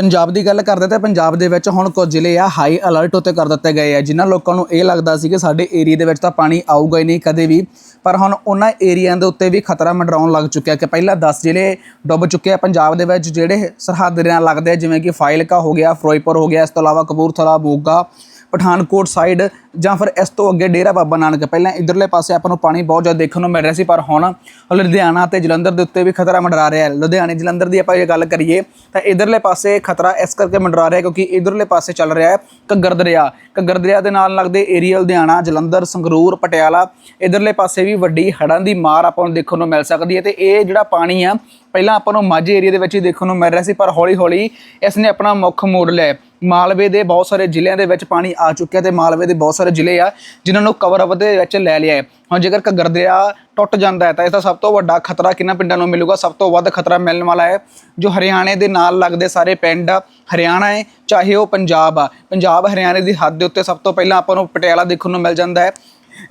ਪੰਜਾਬ ਦੀ ਗੱਲ ਕਰਦੇ ਤਾਂ ਪੰਜਾਬ ਦੇ ਵਿੱਚ ਹੁਣ ਕੁਝ ਜ਼ਿਲ੍ਹੇ ਆ ਹਾਈ ਅਲਰਟ ਉੱਤੇ ਕਰ ਦਿੱਤੇ ਗਏ ਆ। ਜਿਨ੍ਹਾਂ ਲੋਕਾਂ ਨੂੰ ਇਹ ਲੱਗਦਾ ਸੀ ਕਿ ਸਾਡੇ ਏਰੀਆ ਦੇ ਵਿੱਚ ਤਾਂ ਪਾਣੀ ਆਊਗਾ ਹੀ ਨਹੀਂ ਕਦੇ ਵੀ। ਪਰ ਹੁਣ ਉਹਨਾਂ ਏਰੀਆ ਦੇ ਉੱਤੇ ਵੀ ਖਤਰਾ ਮੰਡਰਾਉਣ ਲੱਗ ਚੁੱਕਿਆ ਕਿ ਪਹਿਲਾਂ 10 ਜ਼ਿਲ੍ਹੇ ਡੁੱਬ ਚੁੱਕੇ ਆ। ਪੰਜਾਬ ਦੇ ਵਿੱਚ ਜਿਹੜੇ ਸਰਹੱਦ ਦੇ ਨਾਲ ਲੱਗਦੇ ਆ, ਜਿਵੇਂ ਕਿ ਫਾਇਲਕਾ ਹੋ ਗਿਆ, ਫਿਰੋਜ਼ਪੁਰ ਹੋ ਗਿਆ, ਇਸ ਤੋਂ ਇਲਾਵਾ ਕਪੂਰਥਲਾ, ਮੋਗਾ ਪਠਾਨਕੋਟ ਸਾਈਡ ਜਾਂ ਫਿਰ ਇਸ ਤੋਂ ਅੱਗੇ ਡੇਰਾ ਬਾਬਾ ਨਾਨਕ। ਪਹਿਲਾਂ ਇਧਰਲੇ ਪਾਸੇ ਆਪਾਂ ਨੂੰ ਪਾਣੀ ਬਹੁਤ ਜ਼ਿਆਦਾ ਦੇਖਣ ਨੂੰ ਮਿਲ ਰਿਹਾ ਸੀ, ਪਰ ਹੁਣ ਲੁਧਿਆਣਾ ਤੇ ਜਲੰਧਰ ਦੇ ਉੱਤੇ ਵੀ ਖਤਰਾ ਮੰਡਰਾ ਰਿਹਾ ਹੈ। ਲੁਧਿਆਣੇ, ਜਲੰਧਰ ਦੀ ਆਪਾਂ ਜੇ ਗੱਲ ਕਰੀਏ, ਤਾਂ ਇਧਰਲੇ ਪਾਸੇ ਖਤਰਾ ਇਸ ਕਰਕੇ ਮੰਡਰਾ ਰਿਹਾ ਕਿਉਂਕਿ ਇਧਰਲੇ ਪਾਸੇ ਚੱਲ ਰਿਹਾ ਹੈ ਘੱਗਰ ਦਰਿਆ। ਘੱਗਰ ਦਰਿਆ ਦੇ ਨਾਲ ਲੱਗਦੇ ਏਰੀਆ ਲੁਧਿਆਣਾ, ਜਲੰਧਰ, ਸੰਗਰੂਰ, ਪਟਿਆਲਾ, ਇਧਰਲੇ ਪਾਸੇ ਵੀ ਵੱਡੀ ਹੜ੍ਹਾਂ ਦੀ ਮਾਰ ਆਪਾਂ ਨੂੰ ਦੇਖਣ ਨੂੰ ਮਿਲ ਸਕਦੀ ਹੈ ਤੇ ਇਹ ਜਿਹੜਾ ਪਾਣੀ ਆ, ਪਹਿਲਾਂ ਆਪਾਂ ਨੂੰ ਮਾਝੇ ਏਰੀਆ ਦੇ ਵਿੱਚ ਹੀ ਦੇਖਣ ਨੂੰ ਮਿਲ ਰਿਹਾ ਸੀ, ਪਰ ਹੌਲੀ ਹੌਲੀ ਇਸ ਨੇ ਆਪਣਾ ਮੁੱਖ ਮੋੜ ਲਿਆ ਹੈ। ਮਾਲਵੇ ਦੇ ਬਹੁਤ ਸਾਰੇ ਜ਼ਿਲ੍ਹਿਆਂ ਦੇ ਵਿੱਚ ਪਾਣੀ ਆ ਚੁੱਕਿਆ ਤੇ ਮਾਲਵੇ ਦੇ ਬਹੁਤ ਸਾਰੇ ਜ਼ਿਲ੍ਹੇ ਆ ਜਿਨ੍ਹਾਂ ਨੂੰ ਕਵਰ ਅਪ ਦੇ ਵਿੱਚ ਲੈ ਲਿਆ ਹੈ। ਹੁਣ ਜੇਕਰ ਘੱਗਰ ਦਰਿਆ ਟੁੱਟ ਜਾਂਦਾ ਹੈ ਤਾਂ ਇਸ ਦਾ ਸਭ ਤੋਂ ਵੱਡਾ ਖਤਰਾ ਕਿੰਨਾ ਪਿੰਡਾਂ ਨੂੰ ਮਿਲੂਗਾ? ਸਭ ਤੋਂ ਵੱਧ ਖਤਰਾ ਮਿਲਣ ਵਾਲਾ ਹੈ ਜੋ ਹਰਿਆਣੇ ਦੇ ਨਾਲ ਲੱਗਦੇ ਸਾਰੇ ਪਿੰਡ ਹਰਿਆਣਾ ਹੈ, ਚਾਹੇ ਉਹ ਪੰਜਾਬ ਆ। ਪੰਜਾਬ ਹਰਿਆਣੇ ਦੀ ਹੱਦ ਦੇ ਉੱਤੇ ਸਭ ਤੋਂ ਪਹਿਲਾਂ ਆਪਾਂ ਨੂੰ ਪਟਿਆਲਾ ਦੇਖਣ ਨੂੰ ਮਿਲ ਜਾਂਦਾ ਹੈ।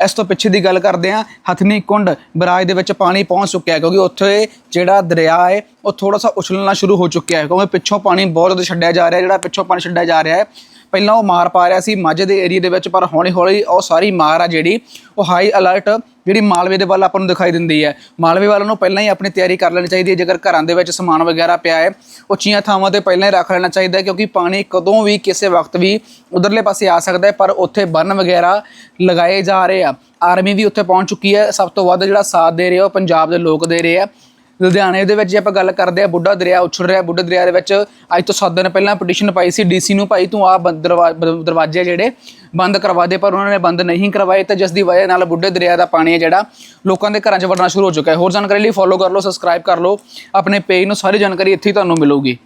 ਇਸ ਤੋਂ ਪਿੱਛੇ ਦੀ ਗੱਲ ਕਰਦੇ ਹਾਂ, ਹਥਨੀ ਕੁੰਡ ਬਰਾਜ ਦੇ ਵਿੱਚ ਪਾਣੀ ਪਹੁੰਚ ਚੁੱਕਿਆ ਹੈ, ਕਿਉਂਕਿ ਉੱਥੇ ਜਿਹੜਾ ਦਰਿਆ ਹੈ, ਉਹ ਥੋੜਾ ਸਾ ਉਛਲਣਾ ਸ਼ੁਰੂ ਹੋ ਚੁੱਕਿਆ ਹੈ, ਕਿਉਂਕਿ ਪਿੱਛੋਂ ਪਾਣੀ ਬਹੁਤ ਜ਼ਿਆਦਾ ਛੱਡਿਆ ਜਾ ਰਿਹਾ, ਜਿਹੜਾ ਪਿੱਛੋਂ ਪਾਣੀ ਛੱਡਿਆ ਜਾ ਰਿਹਾ ਹੈ, ਪਹਿਲਾਂ ਉਹ ਮਾਰ ਪਾ ਰਿਹਾ ਸੀ ਮਾਝੇ ਦੇ ਏਰੀਆ ਦੇ ਵਿੱਚ, ਪਰ ਹੌਲੀ ਹੌਲੀ ਉਹ ਸਾਰੀ ਮਾਰ ਆ ਜਿਹੜੀ, ਉਹ ਹਾਈ ਅਲਰਟ ਜਿਹੜੀ ਮਾਲਵੇ ਦੇ ਵੱਲ ਆਪਾਂ ਨੂੰ ਦਿਖਾਈ ਦਿੰਦੀ ਹੈ। ਮਾਲਵੇ ਵਾਲਿਆਂ ਨੂੰ ਪਹਿਲਾਂ ਹੀ ਆਪਣੀ ਤਿਆਰੀ ਕਰ ਲੈਣੀ ਚਾਹੀਦੀ ਹੈ, ਜੇਕਰ ਘਰਾਂ ਦੇ ਵਿੱਚ ਸਮਾਨ ਵਗੈਰਾ ਪਿਆ ਹੈ, ਉੱਚੀਆਂ ਥਾਵਾਂ ਤੇ ਪਹਿਲਾਂ ਹੀ ਰੱਖ ਲੈਣਾ ਚਾਹੀਦਾ ਹੈ, ਕਿਉਂਕਿ ਪਾਣੀ ਕਦੋਂ ਵੀ ਕਿਸੇ ਵਕਤ ਵੀ ਉਧਰਲੇ ਪਾਸੇ ਆ ਸਕਦਾ ਹੈ, ਪਰ ਉੱਥੇ ਬੰਨ ਵਗੈਰਾ ਲਗਾਏ ਜਾ ਰਹੇ ਆ। ਆਰਮੀ ਵੀ ਉੱਥੇ ਪਹੁੰਚ ਚੁੱਕੀ ਹੈ। ਸਭ ਤੋਂ ਵੱਧ ਜਿਹੜਾ ਸਾਥ ਦੇ ਰਿਹਾ ਉਹ ਪੰਜਾਬ ਦੇ ਲੋਕ ਦੇ ਰਹੇ ਆ। ਲੁਧਿਆਣੇ ਦੇ ਵਿੱਚ ਜੇ ਆਪਾਂ ਗੱਲ ਕਰਦੇ ਆ, ਬੁੱਢਾ ਦਰਿਆ ਉਛੜ ਰਿਹਾ। ਬੁੱਢਾ ਦਰਿਆ ਦੇ ਵਿੱਚ ਅੱਜ ਤੋਂ 7 ਦਿਨ ਪਹਿਲਾਂ ਪਟੀਸ਼ਨ ਪਾਈ ਸੀ ਡੀਸੀ ਨੂੰ, ਭਾਈ ਤੂੰ ਆ ਦਰਵਾਜ਼ੇ ਜਿਹੜੇ ਬੰਦ ਕਰਵਾ ਦੇ, ਪਰ ਉਹਨਾਂ ਨੇ ਬੰਦ ਨਹੀਂ ਕਰਵਾਏ ਤਾਂ ਜਿਸ ਦੀ ਵਜ੍ਹਾ ਨਾਲ ਬੁੱਢੇ ਦਰਿਆ ਦਾ ਪਾਣੀ ਹੈ ਜਿਹੜਾ ਲੋਕਾਂ ਦੇ ਘਰਾਂ 'ਚ ਵੜਨਾ ਸ਼ੁਰੂ ਹੋ ਚੁੱਕਾ ਹੈ। ਹੋਰ ਜਾਣਕਾਰੀ ਲਈ ਫੋਲੋ ਕਰ ਲਓ ਸਬਸਕ੍ਰਾਈਬ ਕਰ ਲਓ। ਆਪਣੇ ਪੇਜ ਨੂੰ ਸਾਰੀ ਜਾਣਕਾਰੀ ਇੱਥੇ ਹੀ ਤੁਹਾਨੂੰ ਮਿਲੂਗੀ।